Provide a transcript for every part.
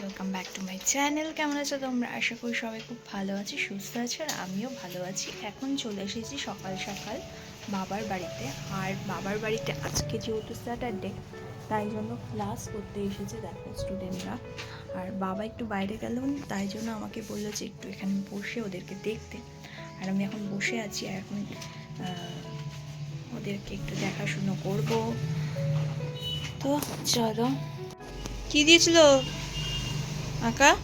Welcome back to my channel কেমন আছো তোমরা? আশা করি সবাই খুব ভালো আছি, সুস্থ আছো, আর আমিও ভালো আছি। এখন চলে এসেছি সকাল সকাল বাবার বাড়িতে। আর বাবার বাড়িতে আজকে যেহেতু স্যাটারডে তাই জন্য ক্লাস করতে এসেছে দেখো স্টুডেন্টরা আর বাবা একটু বাইরে গেল, তাই জন্য আমাকে বলল যে একটু এখানে বসে ওদেরকে দেখতে। আর আমি এখন বসে আছি, আর এখন ওদেরকে একটু দেখাশুনো করব। তো চলো। কি দিয়েছিল? আঁকা।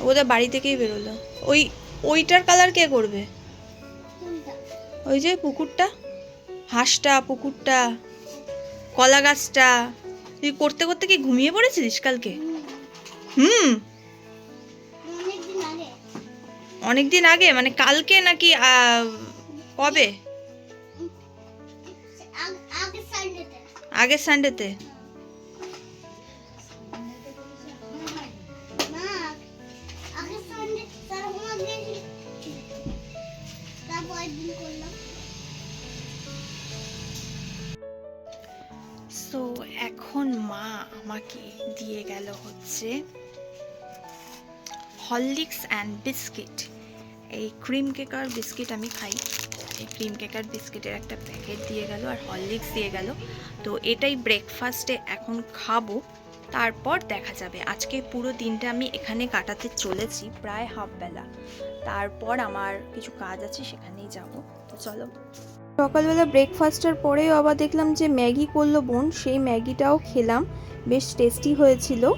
ওদের বাড়ি থেকেই বেরোলো। ওই, ওইটার কালার কে করবে? ওই যে পুকুরটা? হাঁসটা, পুকুরটা, কলা গাছটা। তুই করতে করতে কি ঘুমিয়ে পড়েছিলিস কালকে? হুম। অনেক দিন আগে। মানে কালকে নাকি কবে? আগের সানডেতে সো এখন মা আমাকে দিয়ে গেল হচ্ছে হরলিক্স অ্যান্ড বিস্কিট এই ক্রিম কেকার বিস্কিট আমি খাই। ক্রিম কেকার বিস্কিটের একটা প্যাকেট দিয়ে গেল আর হরলিক্স দিয়ে গেল। তো এটাই ব্রেকফাস্টে এখন খাব। তারপর দেখা যাবে। আজকে পুরো দিনটা আমি এখানে কাটাতে চলেছি প্রায় হাফ বেলা। তারপর আমার কিছু কাজ আছে, সেখানেই যাব। তো চলো। সকালবেলা ব্রেকফাস্টের পরেও আবার দেখলাম যে ম্যাগি করল বোন। সেই ম্যাগিটাও খেলাম। বেশ টেস্টি হয়েছিল।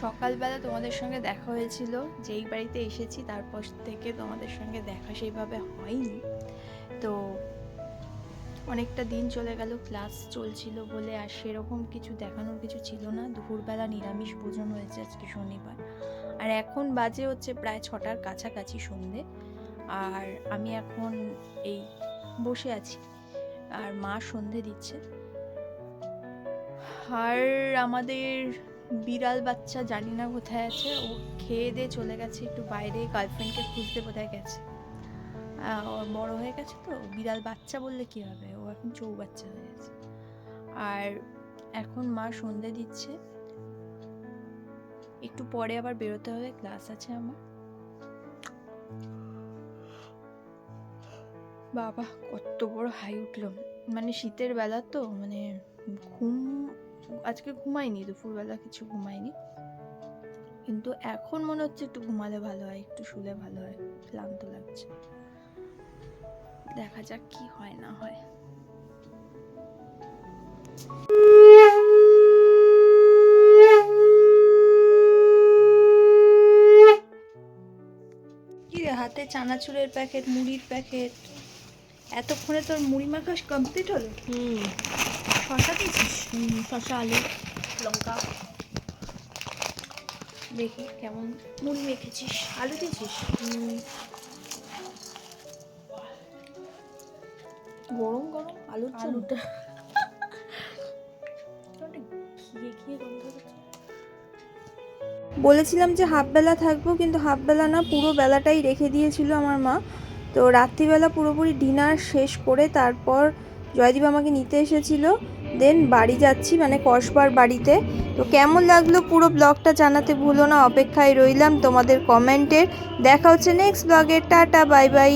সকালবেলা তোমাদের সঙ্গে দেখা হয়েছিল, যেই বাড়িতে এসেছি তারপর থেকে তোমাদের সঙ্গে দেখা সেইভাবে হয়নি। তো অনেকটা দিন চলে গেল, ক্লাস চলছিল বলে আর সেরকম কিছু দেখানোর কিছু ছিল না। দুপুরবেলা নিরামিষ ভোজন হয়েছে আজকে শনিবার। আর এখন বাজে হচ্ছে প্রায় ছটার কাছাকাছি সন্ধে। আর আমি এখন এই বসে আছি। আর মা সন্ধে দিচ্ছে। আর আমাদের বিড়াল বাচ্চা জানি না কোথায় আছে। ও খেয়ে দিয়ে চলে গেছে, একটু বাইরে গার্লফ্রেন্ডকে খুঁজতে কোথায় গেছে। বড় হয়ে গেছে তো, বিড়াল বাচ্চা বললে কি হবে? ও এখন চৌ বাচ্চা হয়ে গেছে। আর এখন মা সন্ধে দিচ্ছে। একটু পরে আবার বেরোতে হবে ক্লাস আছে আমার। বাবা, কত বড় হাই উঠল। মানে শীতের বেলা তো মানে ঘুম আজকে ঘুমাইনি দুপুরবেলা কিছু ঘুমাইনি। কিন্তু এখন মনে হচ্ছে একটু ঘুমালে ভালো হয় একটু শুলে ভালো হয় ক্লান্ত লাগছে। দেখা যাক কি হয় না হয়। কি রে হাতে চানাচুরের প্যাকেট মুড়ির প্যাকেট? এতক্ষণে তোর মুড়ি মাখা কমপ্লিট হলো? হুম। শশা দিয়েছিস? শসা আলু লঙ্কা। দেখি কেমন। মুড়ি মেখেছিস। আলু দিয়েছিস? গরম গরম আলুর আলুটা। ঘিয়ে ঘিয়ে গন্ধ বলেছিলাম যে হাফ বেলা থাকব কিন্তু হাফ বেলা না পুরো বেলাটাই রেখে দিয়েছিল আমার মা। তো রাত্রিবেলা পুরোপুরি ডিনার শেষ করে তারপর জয়দীপ আমাকে নিতে এসেছিল। দেন বাড়ি যাচ্ছি মানে কসবার বাড়িতে। তো কেমন লাগল পুরো ব্লগটা জানাতে ভুলো না, অপেক্ষায় রইলাম তোমাদের কমেন্টের দেখা হচ্ছে নেক্সট ব্লগে টাটা বাই বাই